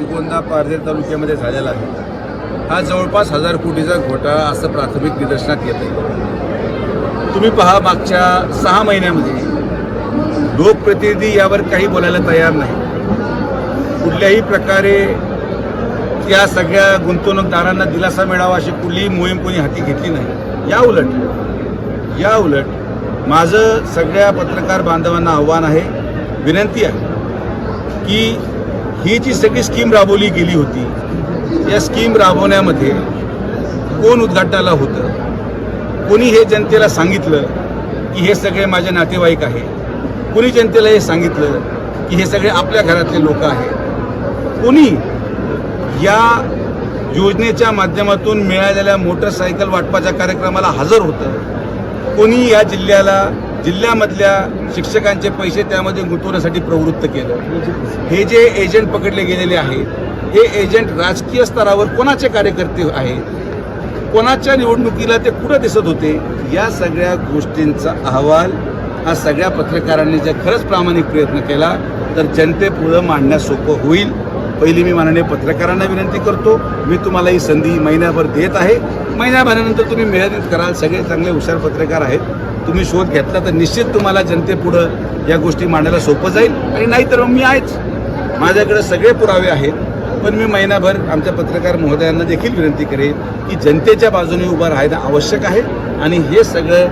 श्रीगोंदा पारधेर तालुक्यामध्ये झालेला आहे. हा जवळपास हजार कोटीचा घोटाळा असं प्राथमिक निदर्शनात येत आहे तुम्ही पहा मागच्या सहा महिन्यामध्ये लोकप्रतिनिधी यावर काही बोलायला तयार नाही. कुठल्याही प्रकारे या सगळ्या गुंतवणूकदारांना दिलासा मिळावा अशी कुठलीही मोहीम कोणी हाती घेतली नाही. या उलट या उलट माझं सगळ्या पत्रकार बांधवांना आव्हान आहे विनंती आहे की ही जी सगळी स्कीम राबवली गेली होती या स्कीम राबवण्यामध्ये कोण उद्घाटनाला होतं? कोणी हे जनतेला सांगितलं की हे सगळे माझे नातेवाईक आहे कोणी जनतेला हे सांगितलं की हे सगळे आपल्या घरातले लोक आहेत? कोणी या योजनेच्या माध्यमातून मिळालेल्या मोटरसायकल वाटपाच्या कार्यक्रमाला हजर होतं? कोणी या जिल्ह्याला जिल्ह्यामधल्या शिक्षकांचे पैसे त्यामध्ये गुंतवण्यासाठी प्रवृत्त केलं. हे जे एजंट पकडले गेलेले आहेत हे एजंट राजकीय स्तरावर कोणाचे कार्यकर्ते आहेत कोणाच्या निवडणुकीला ते कुठं दिसत होते या सगळ्या गोष्टींचा अहवाल हा सगळ्या पत्रकारांनी जर खरंच प्रामाणिक प्रयत्न केला तर जनतेपुढं मांडण्यास सोपं होईल. पहिली मी माननीय पत्रकारांना विनंती करतो मी तुम्हाला ही संधी महिन्याभर देत आहे. महिन्याभरानंतर तुम्ही मेहनत कराल सगळे चांगले हुशार पत्रकार आहेत. तुम्ही शोध घेतला तर निश्चित तुम्हाला जनतेपुढं या गोष्टी मांडायला सोपं जाईल. आणि नाहीतर मग मी आहेच. माझ्याकडे सगळे पुरावे आहेत. पण मी महिनाभर आमच्या पत्रकार महोदयांना देखील विनंती करेन की जनतेच्या बाजूने उभं राहणं आवश्यक आहे. आणि हे सगळं